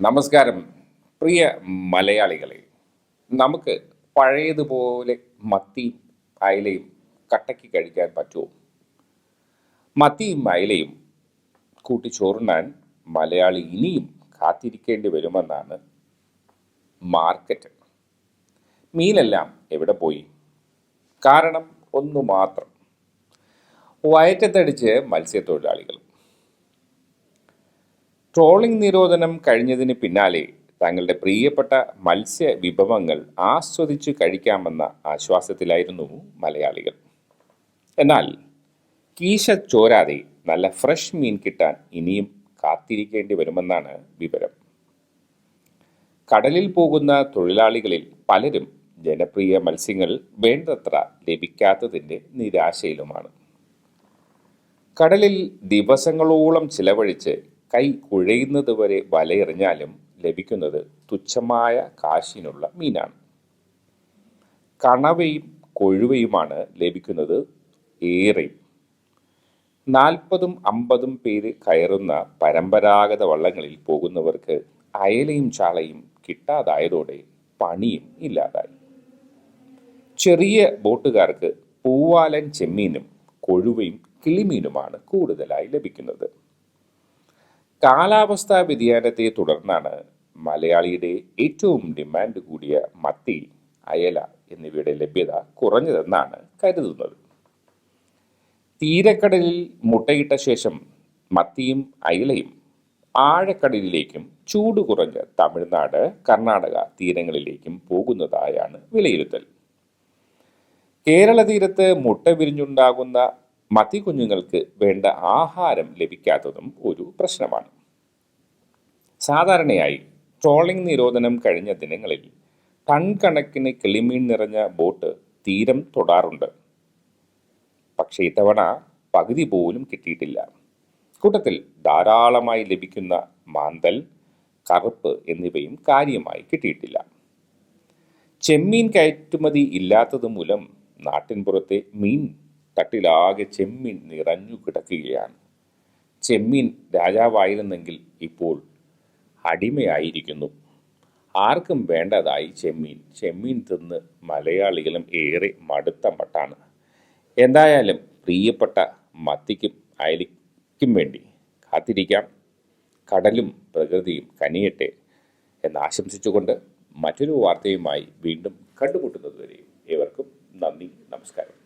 നമസ്കാരം. പ്രിയ മലയാളികളെ നമുക്ക് പഴയതുപോലെ മത്തിയും അയലയും കട്ടയ്ക്ക് കഴിക്കാൻ പറ്റുമോ? മത്തിയും അയലയും കൂട്ടിച്ചോറുണ്ണാൻ മലയാളി ഇനിയും കാത്തിരിക്കേണ്ടി വരുമെന്നാണ് മാർക്കറ്റ്. മീനെല്ലാം എവിടെ പോയി? കാരണം ഒന്നു മാത്രം വയറ്റത്തടിച്ച് മത്സ്യത്തൊഴിലാളികൾ ട്രോളിംഗ് നിരോധനം കഴിഞ്ഞതിന് പിന്നാലെ തങ്ങളുടെ പ്രിയപ്പെട്ട മത്സ്യ വിഭവങ്ങൾ ആസ്വദിച്ച് കഴിക്കാമെന്ന ആശ്വാസത്തിലായിരുന്നു മലയാളികൾ. എന്നാൽ കീശ ചോരാതെ നല്ല ഫ്രഷ് മീൻ കിട്ടാൻ ഇനിയും കാത്തിരിക്കേണ്ടി വരുമെന്നാണ് വിവരം. കടലിൽ പോകുന്ന തൊഴിലാളികളിൽ പലരും ജനപ്രിയ മത്സ്യങ്ങൾ വേണ്ടത്ര ലഭിക്കാത്തതിന്റെ നിരാശയിലുമാണ്. കടലിൽ ദിവസങ്ങളോളം ചിലവഴിച്ച് കൈ കുഴയുന്നത് വരെ വലയെറിഞ്ഞാലും ലഭിക്കുന്നത് തുച്ഛമായ കാശിനുള്ള മീനാണ്. കണവയും കൊഴുവയുമാണ് ലഭിക്കുന്നത് ഏറെയും. നാൽപ്പതും അമ്പതും പേര് കയറുന്ന പരമ്പരാഗത വള്ളങ്ങളിൽ പോകുന്നവർക്ക് അയലയും ചാളയും കിട്ടാതായതോടെ പണിയും ഇല്ലാതായി. ചെറിയ ബോട്ടുകാർക്ക് പൂവാലൻ ചെമ്മീനും കൊഴുവയും കിളിമീനുമാണ് കൂടുതലായി ലഭിക്കുന്നത്. കാലാവസ്ഥാ വ്യതിയാനത്തെ തുടർന്നാണ് മലയാളിയുടെ ഏറ്റവും ഡിമാൻഡ് കൂടിയ മത്തി അയല എന്നിവയുടെ ലഭ്യത കുറഞ്ഞതെന്നാണ് കരുതുന്നത്. തീരക്കടലിൽ മുട്ടയിട്ട ശേഷം മത്തിയും അയലയും ആഴക്കടലിലേക്കും ചൂട് കുറഞ്ഞ തമിഴ്നാട് കർണാടക തീരങ്ങളിലേക്കും പോകുന്നതായാണ് വിലയിരുത്തൽ. കേരള തീരത്ത് മുട്ട വിരിഞ്ഞുണ്ടാകുന്ന മത്തി കുഞ്ഞുങ്ങൾക്ക് വേണ്ട ആഹാരം ലഭിക്കാത്തതും ഒരു പ്രശ്നമാണ്. സാധാരണയായി ട്രോളിംഗ് നിരോധനം കഴിഞ്ഞ ദിനങ്ങളിൽ ടൺ കണക്കിന് കിളിമീൻ നിറഞ്ഞ ബോട്ട് തീരം തൊടാറുണ്ട്. പക്ഷേ ഇത്തവണ പകുതി പോലും കിട്ടിയിട്ടില്ല. കൂട്ടത്തിൽ ധാരാളമായി ലഭിക്കുന്ന മാന്തൽ കറുപ്പ് എന്നിവയും കാര്യമായി കിട്ടിയിട്ടില്ല. ചെമ്മീൻ കയറ്റുമതി ഇല്ലാത്തത് മൂലം നാട്ടിൻപുറത്തെ മീൻ തട്ടിലാകെ ചെമ്മീൻ നിറഞ്ഞു കിടക്കുകയാണ്. ചെമ്മീൻ രാജാവായിരുന്നെങ്കിൽ ഇപ്പോൾ അടിമയായിരിക്കുന്നു. ആർക്കും വേണ്ടതായി ചെമ്മീൻ. ചെമ്മീൻ തിന്ന് മലയാളികളും ഏറെ മടുത്ത മട്ടാണ്. എന്തായാലും പ്രിയപ്പെട്ട മത്തിക്കും അയലിക്കും വേണ്ടി കാത്തിരിക്കാം. കടലും പ്രകൃതിയും കനിയട്ടെ എന്നാശംസിച്ചുകൊണ്ട് മറ്റൊരു വാർത്തയുമായി വീണ്ടും കണ്ടുമുട്ടുന്നതുവരെയും ഏവർക്കും നന്ദി നമസ്കാരം.